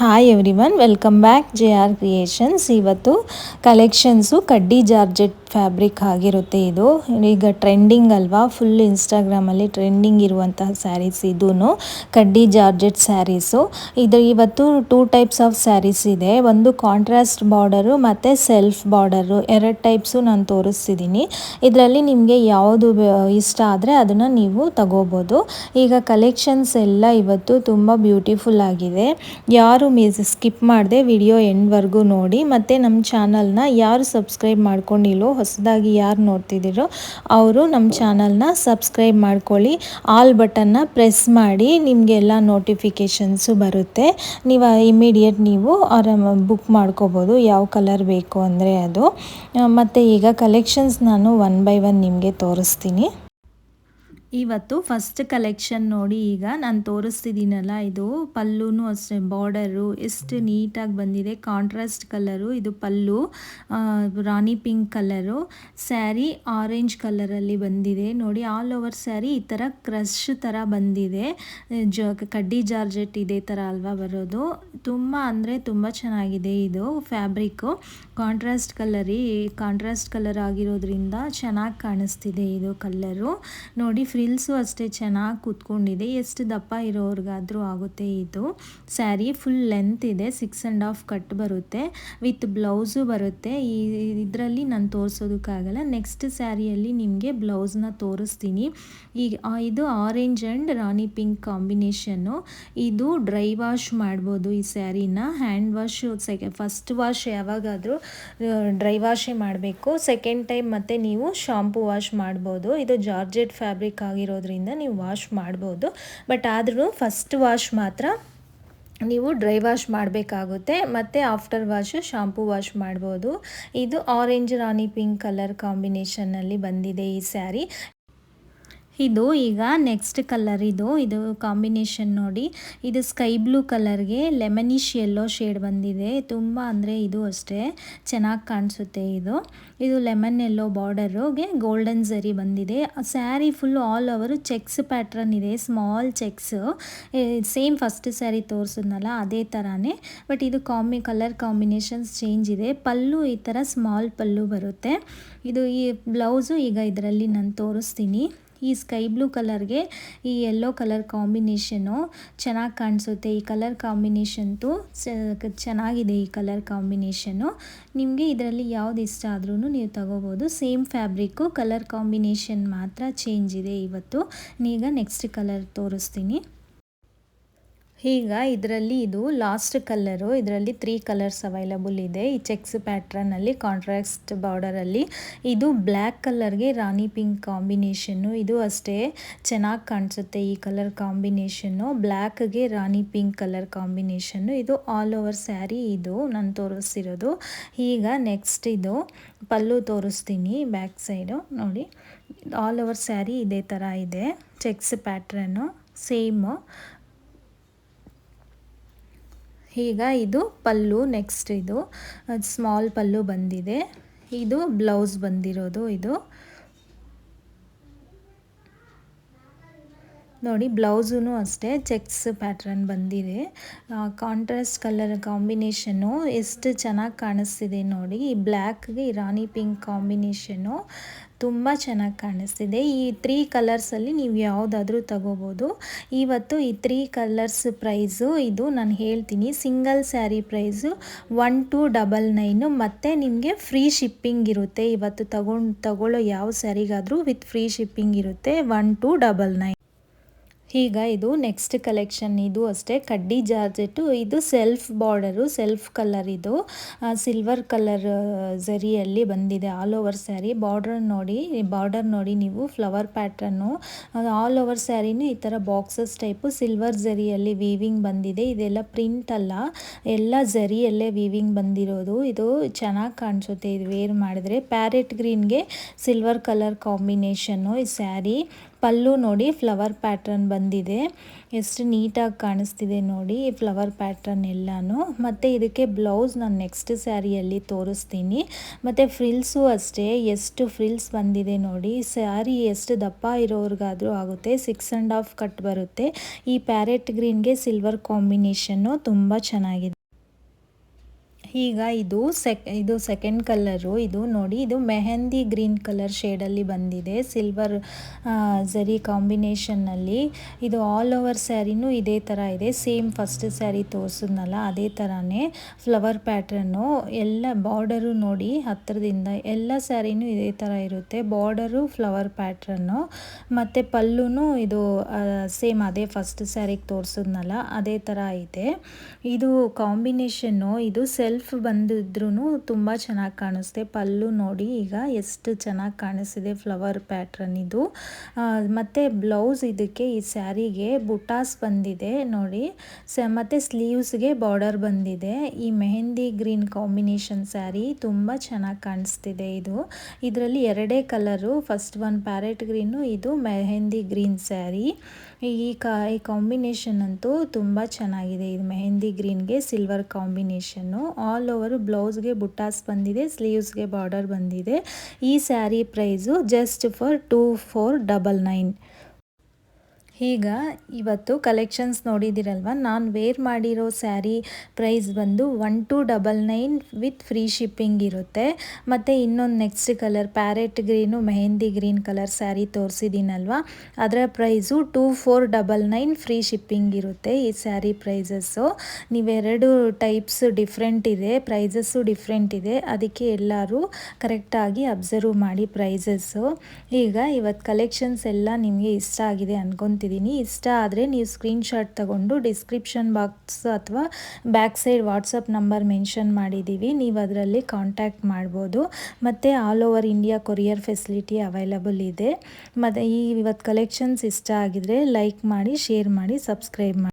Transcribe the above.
Hi everyone welcome back J R creations ಇವತ್ತು collections ಕಡ್ಡಿ georgette fabric ಆಗಿರುತ್ತೆ ಇದು. ಈಗ ಟ್ರೆಂಡಿಂಗ್ ಅಲ್ವಾ? ಫುಲ್ ಇನ್ಸ್ಟಾಗ್ರಾಮಲ್ಲಿ ಟ್ರೆಂಡಿಂಗ್ ಇರುವಂತಹ ಸ್ಯಾರೀಸ್ ಇದೂ ಕಡ್ಡಿ ಜಾರ್ಜೆಟ್ ಸ್ಯಾರೀಸು ಇದು ಇವತ್ತು ಟೂ ಟೈಪ್ಸ್ ಆಫ್ ಸ್ಯಾರೀಸ್ ಇದೆ. ಒಂದು ಕಾಂಟ್ರಾಸ್ಟ್ ಬಾರ್ಡರು ಮತ್ತು ಸೆಲ್ಫ್ ಬಾರ್ಡರು ಎರಡು ಟೈಪ್ಸು ನಾನು ತೋರಿಸ್ತಿದ್ದೀನಿ ಇದರಲ್ಲಿ ನಿಮಗೆ ಯಾವುದು ಇಷ್ಟ ಆದರೆ ಅದನ್ನು ನೀವು ತಗೋಬೋದು. ಈಗ ಕಲೆಕ್ಷನ್ಸ್ ಎಲ್ಲ ಇವತ್ತು ತುಂಬ ಬ್ಯೂಟಿಫುಲ್ ಆಗಿದೆ. ಯಾರು ಮಿಸ್ ಸ್ಕಿಪ್ ಮಾಡದೆ ವಿಡಿಯೋ ಎಂಡ್ವರೆಗೂ ನೋಡಿ. ಮತ್ತು ನಮ್ಮ ಚಾನಲ್ನ ಯಾರು ಸಬ್ಸ್ಕ್ರೈಬ್ ಮಾಡ್ಕೊಂಡಿಲ್ಲೋ ಹೊಸದಾಗಿ ಯಾರು ನೋಡ್ತಿದ್ದೀರೋ ಅವರು ನಮ್ಮ ಚಾನಲ್ನ ಸಬ್ಸ್ಕ್ರೈಬ್ ಮಾಡ್ಕೊಳ್ಳಿ. ಆಲ್ ಬಟನ್ನ ಪ್ರೆಸ್ ಮಾಡಿ ನಿಮಗೆಲ್ಲ ನೋಟಿಫಿಕೇಷನ್ಸು ಬರುತ್ತೆ. ನೀವು ಇಮಿಡಿಯೇಟ್ ನೀವು ಆರಾಮ ಬುಕ್ ಮಾಡ್ಕೋಬೋದು ಯಾವ ಕಲರ್ ಬೇಕು ಅಂದರೆ ಅದು. ಮತ್ತು ಈಗ ಕಲೆಕ್ಷನ್ಸ್ ನಾನು ಒನ್ ಬೈ ಒನ್ ನಿಮಗೆ ತೋರಿಸ್ತೀನಿ. ಇವತ್ತು ಫಸ್ಟ್ ಕಲೆಕ್ಷನ್ ನೋಡಿ ಈಗ ನಾನು ತೋರಿಸ್ತಿದ್ದೀನಲ್ಲ, ಇದು ಪಲ್ಲುನು ಅಷ್ಟೇ ಬಾರ್ಡರು ಎಷ್ಟು ನೀಟಾಗಿ ಬಂದಿದೆ. ಕಾಂಟ್ರಾಸ್ಟ್ ಕಲರು ಇದು pallu rani pink colour sari orange ಕಲರಲ್ಲಿ ಬಂದಿದೆ. ನೋಡಿ ಆಲ್ ಓವರ್ ಸ್ಯಾರಿ ಈ ಥರ ಕ್ರಶ್ ಥರ ಬಂದಿದೆ. ಜ, ಕಡ್ಡಿ ಜಾರ್ಜೆಟ್ ಇದೇ ಥರ ಅಲ್ವಾ ಬರೋದು. ತುಂಬ ಅಂದರೆ ತುಂಬ ಚೆನ್ನಾಗಿದೆ ಇದು fabric contrast colour contrast colour ಆಗಿರೋದ್ರಿಂದ ಚೆನ್ನಾಗಿ ಕಾಣಿಸ್ತಿದೆ ಇದು ಕಲ್ಲರು ನೋಡಿ ಫ್ರಿಲ್ಸು ಅಷ್ಟೇ ಚೆನ್ನಾಗಿ ಕೂತ್ಕೊಂಡಿದೆ. ಎಷ್ಟು ದಪ್ಪ ಇರೋರ್ಗಾದರೂ ಆಗುತ್ತೆ ಇದು. ಸ್ಯಾರಿ ಫುಲ್ ಲೆಂತ್ ಇದೆ ಸಿಕ್ಸ್ ಆ್ಯಂಡ್ ಹಾಫ್ ಕಟ್ ಬರುತ್ತೆ ವಿತ್ ಬ್ಲೌಸು ಬರುತ್ತೆ. ಈ ಇದರಲ್ಲಿ ನಾನು ತೋರಿಸೋದಕ್ಕಾಗಲ್ಲ ನೆಕ್ಸ್ಟ್ ಸ್ಯಾರಿಯಲ್ಲಿ ನಿಮಗೆ ಬ್ಲೌಸ್ನ ತೋರಿಸ್ತೀನಿ. ಈಗ ಇದು orange and rani pink combination ಇದು ಡ್ರೈ ವಾಶ್ ಮಾಡ್ಬೋದು ಈ ಸ್ಯಾರಿನ. ಹ್ಯಾಂಡ್ ವಾಶ್ ಸೆಕೆ ಫಸ್ಟ್ ವಾಶ್ ಯಾವಾಗಾದರೂ ಡ್ರೈ ವಾಶೇ ಮಾಡಬೇಕು. ಸೆಕೆಂಡ್ ಟೈಮ್ ಮತ್ತೆ ನೀವು ಶಾಂಪು ವಾಶ್ ಮಾಡ್ಬೋದು. ಇದು ಜಾರ್ಜೆಟ್ ಫ್ಯಾಬ್ರಿಕ್ ಆಗಿರೋದ್ರಿಂದ ನೀವು ವಾಶ್ ಮಾಡ್ಬೋದು. ಬಟ್ ಆದರೂ ಫಸ್ಟ್ ವಾಶ್ ಮಾತ್ರ ನೀವು ಡ್ರೈ ವಾಶ್ ಮಾಡಬೇಕಾಗುತ್ತೆ. ಮತ್ತು ಆಫ್ಟರ್ ವಾಶು ಶಾಂಪೂ ವಾಶ್ ಮಾಡ್ಬೋದು. ಇದು ಆರೆಂಜ್ ರಾಣಿ ಪಿಂಕ್ ಕಲರ್ ಕಾಂಬಿನೇಷನ್ನಲ್ಲಿ ಬಂದಿದೆ ಈ ಸ್ಯಾರಿ ಇದು ಈಗ ನೆಕ್ಸ್ಟ್ ಕಲರ್ ಇದು ಇದು ಕಾಂಬಿನೇಷನ್ ನೋಡಿ. ಇದು ಸ್ಕೈ ಬ್ಲೂ ಕಲರ್ಗೆ ಲೆಮನಿಶ್ ಯೆಲ್ಲೋ ಶೇಡ್ ಬಂದಿದೆ. ತುಂಬ ಅಂದರೆ ಇದು ಅಷ್ಟೇ, ಚೆನ್ನಾಗಿ ಕಾಣಿಸುತ್ತೆ ಇದು. ಇದು ಲೆಮನ್ ಯೆಲ್ಲೋ ಬಾರ್ಡರುಗೆ ಗೋಲ್ಡನ್ ಝರಿ ಬಂದಿದೆ. Sari full all over checks pattern ಇದೆ small checks same first sari ತೋರಿಸಿದ್ನಲ್ಲ, ಅದೇ ಥರನೇ ಬಟ್ ಇದು ಕಾಂಬಿ ಕಲರ್ ಕಾಂಬಿನೇಷನ್ಸ್ ಚೇಂಜ್ ಇದೆ. ಪಲ್ಲು ಈ ಥರ ಸ್ಮಾಲ್ ಪಲ್ಲು ಬರುತ್ತೆ. ಇದು ಈ ಬ್ಲೌಸು ಈಗ ಇದರಲ್ಲಿ ನಾನು ತೋರಿಸ್ತೀನಿ. ಈ ಸ್ಕೈ ಬ್ಲೂ ಕಲರ್ಗೆ ಈ ಯೆಲ್ಲೋ ಕಲರ್ ಕಾಂಬಿನೇಷನು ಚೆನ್ನಾಗಿ ಕಾಣಿಸುತ್ತೆ. ಈ ಕಲರ್ ಕಾಂಬಿನೇಷನ್ತು ಚೆನ್ನಾಗಿದೆ ಈ ಕಲರ್ ಕಾಂಬಿನೇಷನು. ನಿಮಗೆ ಇದರಲ್ಲಿ ಯಾವ್ದು ಇಷ್ಟ ಆದ್ರೂ ನೀವು ತಗೋಬೋದು. ಸೇಮ್ ಫ್ಯಾಬ್ರಿಕ್ಕು, ಕಲರ್ ಕಾಂಬಿನೇಷನ್ ಮಾತ್ರ ಚೇಂಜ್ ಇದೆ ಇವತ್ತು. ಈಗ ನೆಕ್ಸ್ಟ್ ಕಲರ್ ತೋರಿಸ್ತೀನಿ. ಈಗ ಇದರಲ್ಲಿ ಇದು ಲಾಸ್ಟ್ ಕಲ್ಲರು ಇದರಲ್ಲಿ ತ್ರೀ ಕಲರ್ಸ್ ಅವೈಲಬಲ್ ಇದೆ. ಈ ಚೆಕ್ಸ್ ಪ್ಯಾಟ್ರನಲ್ಲಿ ಕಾಂಟ್ರಾಕ್ಸ್ಟ್ ಬಾರ್ಡರಲ್ಲಿ ಇದು ಬ್ಲ್ಯಾಕ್ ಕಲರ್ಗೆ ರಾಣಿ ಪಿಂಕ್ ಕಾಂಬಿನೇಷನ್ನು ಇದು ಅಷ್ಟೇ ಚೆನ್ನಾಗಿ ಕಾಣಿಸುತ್ತೆ ಈ ಕಲರ್ ಕಾಂಬಿನೇಷನ್ನು ಬ್ಲ್ಯಾಕ್ಗೆ ರಾಣಿ ಪಿಂಕ್ ಕಲರ್ ಕಾಂಬಿನೇಷನ್ನು ಇದು ಆಲ್ ಓವರ್ ಸ್ಯಾರಿ ಇದು ನಾನು ತೋರಿಸ್ತಿರೋದು ಈಗ ನೆಕ್ಸ್ಟ್ ಇದು ಪಲ್ಲು ತೋರಿಸ್ತೀನಿ ಬ್ಯಾಕ್ ಸೈಡು ನೋಡಿ ಆಲ್ ಓವರ್ ಸ್ಯಾರಿ ಇದೇ ಥರ ಇದೆ. ಚೆಕ್ಸ್ ಪ್ಯಾಟ್ರನ್ನು ಸೇಮು ಈಗ ಇದು ಪಲ್ಲು ನೆಕ್ಸ್ಟ್ ಇದು. ಸ್ಮಾಲ್ ಪಲ್ಲು ಬಂದಿದೆ. ಇದು ಬ್ಲೌಸ್ ಬಂದಿರೋದು ಇದು. ನೋಡಿ ಬ್ಲೌಸೂ ಅಷ್ಟೇ, ಚೆಕ್ಸ್ ಪ್ಯಾಟ್ರನ್ ಬಂದಿದೆ. ಕಾಂಟ್ರಾಸ್ಟ್ ಕಲರ್ ಕಾಂಬಿನೇಷನ್ನು ಎಷ್ಟು ಚೆನ್ನಾಗಿ ಕಾಣಿಸ್ತಿದೆ ನೋಡಿ, ಈ ಬ್ಲ್ಯಾಕ್ಗೆ ರಾಣಿ ಪಿಂಕ್ ಕಾಂಬಿನೇಷನ್ನು ತುಂಬ ಚೆನ್ನಾಗಿ ಕಾಣಿಸ್ತಿದೆ. ಈ ತ್ರೀ ಕಲರ್ಸಲ್ಲಿ ನೀವು ಯಾವುದಾದ್ರೂ ತಗೋಬೋದು. ಇವತ್ತು ಈ ತ್ರೀ ಕಲರ್ಸ್ ಪ್ರೈಸು ಇದು ನಾನು ಹೇಳ್ತೀನಿ, single sari price one two double nine, ಮತ್ತು ನಿಮಗೆ ಫ್ರೀ ಶಿಪ್ಪಿಂಗ್ ಇರುತ್ತೆ. ಇವತ್ತು ತಗೊಂಡು, ತಗೊಳ್ಳೋ ಯಾವ ಸ್ಯಾರಿಗಾದರೂ ವಿತ್ ಫ್ರೀ ಶಿಪ್ಪಿಂಗ್ ಇರುತ್ತೆ, ಒನ್ ಟು ಡಬಲ್ ನೈನ್. ಈಗ ಇದು ನೆಕ್ಸ್ಟ್ ಕಲೆಕ್ಷನ್ ಇದು ಅಷ್ಟೇ. ಕಡ್ಡಿ ಜಾರ್ಜೆಟ್ಟು ಇದು ಸೆಲ್ಫ್ ಬಾರ್ಡರು ಸೆಲ್ಫ್ ಕಲರ್ ಇದು. ಸಿಲ್ವರ್ ಕಲರ್ ಝರಿಯಲ್ಲಿ ಬಂದಿದೆ. ಆಲ್ ಓವರ್ ಸ್ಯಾರಿ ಬಾರ್ಡರ್ ನೋಡಿ ಬಾರ್ಡರ್ ನೋಡಿ ನೀವು ಫ್ಲವರ್ ಪ್ಯಾಟ್ರನ್ನು ಆಲ್ ಓವರ್ ಸ್ಯಾರಿನೂ ಈ ಥರ ಬಾಕ್ಸಸ್ ಟೈಪು ಸಿಲ್ವರ್ ಝರಿಯಲ್ಲಿ ವೀವಿಂಗ್ ಬಂದಿದೆ. ಇದೆಲ್ಲ ಪ್ರಿಂಟ್ ಅಲ್ಲ. ಎಲ್ಲ ಝರಿಯಲ್ಲೇ ವೀವಿಂಗ್ ಬಂದಿರೋದು. ಇದು ಚೆನ್ನಾಗಿ ಕಾಣಿಸುತ್ತೆ. ಇದು ವೇರ್ ಮಾಡಿದ್ರೆ. ಪ್ಯಾರೆಟ್ ಗ್ರೀನ್ಗೆ ಸಿಲ್ವರ್ ಕಲರ್ ಕಾಂಬಿನೇಷನ್ನು ಈ ಸ್ಯಾರಿ ಪಲ್ಲು ನೋಡಿ ಫ್ಲವರ್ ಪ್ಯಾಟ್ರನ್ ಬಂದಿದೆ. ಎಷ್ಟು ನೀಟಾಗಿ ಕಾಣಿಸ್ತಿದೆ ನೋಡಿ ಈ ಫ್ಲವರ್ ಪ್ಯಾಟ್ರನ್ ಎಲ್ಲಾನು. ಮತ್ತು ಇದಕ್ಕೆ ಬ್ಲೌಸ್ ನಾನು ನೆಕ್ಸ್ಟ್ ಸ್ಯಾರಿಯಲ್ಲಿ ತೋರಿಸ್ತೀನಿ. ಮತ್ತು ಫ್ರಿಲ್ಸು ಅಷ್ಟೇ, ಎಷ್ಟು ಫ್ರಿಲ್ಸ್ ಬಂದಿದೆ ನೋಡಿ. ಸ್ಯಾರಿ ಎಷ್ಟು ದಪ್ಪ ಇರೋರಿಗಾದರೂ ಆಗುತ್ತೆ ಸಿಕ್ಸ್ ಆ್ಯಂಡ್ ಹಾಫ್ ಕಟ್ ಬರುತ್ತೆ. ಈ ಪ್ಯಾರೆಟ್ ಗ್ರೀನ್ಗೆ ಸಿಲ್ವರ್ ಕಾಂಬಿನೇಷನ್ನು ತುಂಬ ಚೆನ್ನಾಗಿದೆ. ಈಗ ಇದು ಸೆಕ್ ಇದು ಸೆಕೆಂಡ್ ಕಲ್ಲರು ಇದು ನೋಡಿ, ಇದು ಮೆಹಂದಿ ಗ್ರೀನ್ ಕಲರ್ ಶೇಡಲ್ಲಿ ಬಂದಿದೆ. ಸಿಲ್ವರ್ ಝರಿ ಕಾಂಬಿನೇಷನ್ನಲ್ಲಿ ಇದು ಆಲ್ ಓವರ್ ಸ್ಯಾರಿನೂ ಇದೇ ಥರ ಇದೆ. ಸೇಮ್ ಫಸ್ಟ್ ಸ್ಯಾರಿ ತೋರಿಸಿದ್ನಲ್ಲ, ಅದೇ ಥರನೇ ಫ್ಲವರ್ ಪ್ಯಾಟ್ರನ್ನು ಎಲ್ಲ ಬಾರ್ಡರು ನೋಡಿ ಹತ್ತಿರದಿಂದ ಎಲ್ಲ ಸ್ಯಾರಿನೂ ಇದೇ ಥರ ಇರುತ್ತೆ. ಬಾರ್ಡರು ಫ್ಲವರ್ ಪ್ಯಾಟ್ರನ್ನು ಮತ್ತು ಪಲ್ಲೂ ಇದು ಸೇಮ್ ಅದೇ ಫಸ್ಟ್ ಸ್ಯಾರಿಗೆ ತೋರಿಸಿದ್ನಲ್ಲ, ಅದೇ ಥರ ಇದೆ ಇದು ಕಾಂಬಿನೇಷನ್ನು ಇದು ಸೆಲ್ಫ್ ಸೆಲ್ಫ್ ಬಂದಿದ್ರೂ ತುಂಬ ಚೆನ್ನಾಗಿ ಕಾಣಿಸ್ತೆ. ಪಲ್ಲು ನೋಡಿ ಈಗ ಎಷ್ಟು ಚೆನ್ನಾಗಿ ಕಾಣಿಸ್ತಿದೆ ಫ್ಲವರ್ ಪ್ಯಾಟ್ರನ್ ಇದು. ಮತ್ತು ಬ್ಲೌಸ್ ಇದಕ್ಕೆ ಈ ಸ್ಯಾರಿಗೆ ಬುಟಾಸ್ ಬಂದಿದೆ ನೋಡಿ. ಸ, ಮತ್ತು ಸ್ಲೀವ್ಸ್ಗೆ ಬಾರ್ಡರ್ ಬಂದಿದೆ. ಈ ಮೆಹಂದಿ ಗ್ರೀನ್ ಕಾಂಬಿನೇಷನ್ ಸ್ಯಾರಿ ತುಂಬ ಚೆನ್ನಾಗಿ ಕಾಣಿಸ್ತಿದೆ ಇದು. ಇದರಲ್ಲಿ ಎರಡೇ colour first one parrot green ಇದು ಮೆಹಂದಿ ಗ್ರೀನ್ ಸ್ಯಾರಿ ಈ ಕಾ, ಈ ಕಾಂಬಿನೇಷನ್ ಅಂತೂ ತುಂಬ ಚೆನ್ನಾಗಿದೆ. ಇದು ಮೆಹಂದಿ ಗ್ರೀನ್ಗೆ ಸಿಲ್ವರ್ ಕಾಂಬಿನೇಷನ್ನು ಆಲ್ ಓವರ್ ಬ್ಲೌಸ್ಗೆ ಬುಟ್ಟಾಸ್ ಬಂದಿದೆ ಸ್ಲೀವ್ಸ್ಗೆ ಬಾರ್ಡರ್ ಬಂದಿದೆ. ಈ sari price just for two four double nine ಈಗ ಇವತ್ತು ಕಲೆಕ್ಷನ್ಸ್ ನೋಡಿದ್ದೀರಲ್ವ? ನಾನು ವೇರ್ ಮಾಡಿರೋ ಸ್ಯಾರಿ ಪ್ರೈಸ್ ಬಂದು one two double nine with free shipping ಇರುತ್ತೆ. ಮತ್ತು ಇನ್ನೊಂದು next colour parrot green mehndi green colour sari ತೋರಿಸಿದ್ದೀನಲ್ವ ಅದರ price two four double nine free shipping ಇರುತ್ತೆ ಈ ಸ್ಯಾರಿ ಪ್ರೈಸಸ್ಸು ನೀವೆರಡು ಟೈಪ್ಸ್ ಡಿಫ್ರೆಂಟ್ ಇದೆ ಪ್ರೈಸಸ್ಸು ಡಿಫ್ರೆಂಟ್ ಇದೆ. ಅದಕ್ಕೆ ಎಲ್ಲರೂ ಕರೆಕ್ಟಾಗಿ ಅಬ್ಸರ್ವ್ ಮಾಡಿ ಪ್ರೈಸಸ್ಸು ಈಗ ಇವತ್ತು ಕಲೆಕ್ಷನ್ಸ್ ಎಲ್ಲ ನಿಮಗೆ ಇಷ್ಟ ಆಗಿದೆ ಅನ್ಕೊತೀನಿ ಇಷ್ಟ ಆದರೆ ನೀವು ಸ್ಕ್ರೀನ್ಶಾಟ್ ತಗೊಂಡು ಡಿಸ್ಕ್ರಿಪ್ಷನ್ ಬಾಕ್ಸ್ ಅಥವಾ back side WhatsApp number mention ಮಾಡಿದ್ದೀವಿ. ನೀವು ಅದರಲ್ಲಿ ಕಾಂಟ್ಯಾಕ್ಟ್ ಮಾಡ್ಬೋದು. ಮತ್ತು all over India courier facility available ಇದೆ. ಮತ್ತು ಈ ಇವತ್ತು ಕಲೆಕ್ಷನ್ಸ್ ಇಷ್ಟ ಆಗಿದರೆ ಲೈಕ್ ಮಾಡಿ ಶೇರ್ ಮಾಡಿ ಸಬ್ಸ್ಕ್ರೈಬ್ ಮಾಡಿ.